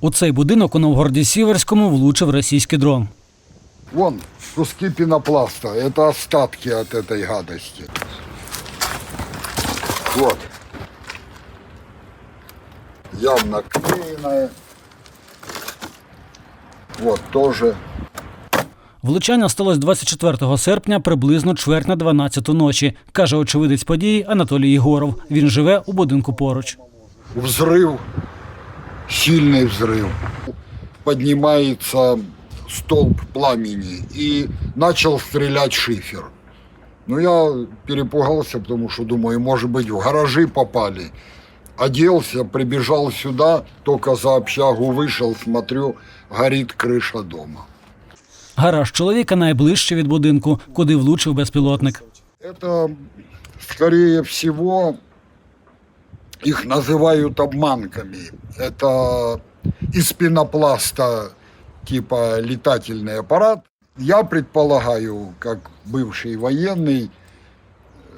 У цей будинок у Новгороді Сіверському влучив російський дрон. Вон куски пенопласта. Это остатки от этой гадости. Вот. Явно клееное. Вот тоже. Влучання сталося 24 серпня, приблизно чверть на 12 ночі, каже очевидець події Анатолій Єгоров. Він живе у будинку поруч. Взрыв. Сильный взрыв. Поднимается столб пламени и начал стрелять шифер. Ну, я перепугался, потому что думаю, может быть, в гаражи попали. Оделся, прибежал сюда, только за общагу вышел, смотрю, горит крыша дома. Гараж чоловіка найближче від будинку, куди влучив безпілотник. Это, скорее всего, их называют обманками. Это из пенопласта типа летательный аппарат. Я предполагаю, как бывший военный,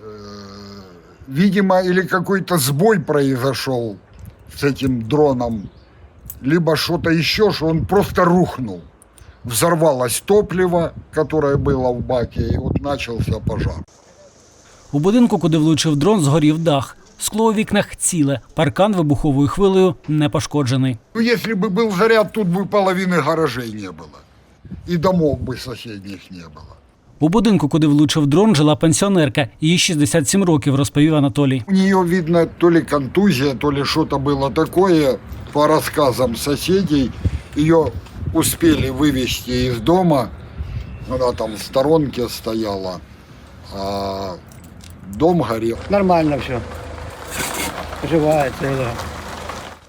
э, видимо, или какой-то сбой произошел с этим дроном, либо что-то еще, что он просто рухнул. Взорвалось топливо, которое было в баке, и вот начался пожар. У будинку, куди влучив дрон, згорів дах. Скло у вікнах ціле, паркан вибуховою хвилею не пошкоджений. Ну, если бы был заряд, тут бы половины гаражей не было. И домов бы соседних не было. У будинку, куди влучив дрон, жила пенсіонерка. Їй 67 років, розповів Анатолій. У нее, видно, то ли контузия, то ли что-то было такое. По рассказам соседей, ее успели вывести из дома. Она там в сторонке стояла, а дом горел. Нормально все. Живая, ціла.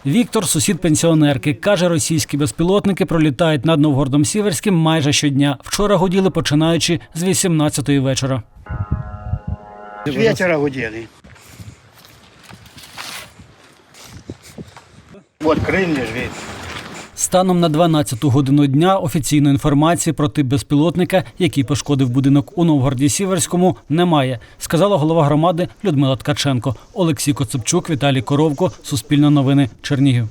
Віктор, сусід пенсіонерки, каже, російські безпілотники пролітають над Новгородом Сіверським майже щодня. Вчора гуділи починаючи з 18-ї вечора. З вечора гуділи. От ж від. Станом на 12-ту годину дня офіційної інформації про тип безпілотника, який пошкодив будинок у Новгороді Сіверському, немає, сказала голова громади Людмила Ткаченко. Олексій Коцепчук, Віталій Коровко, Суспільне новини, Чернігів.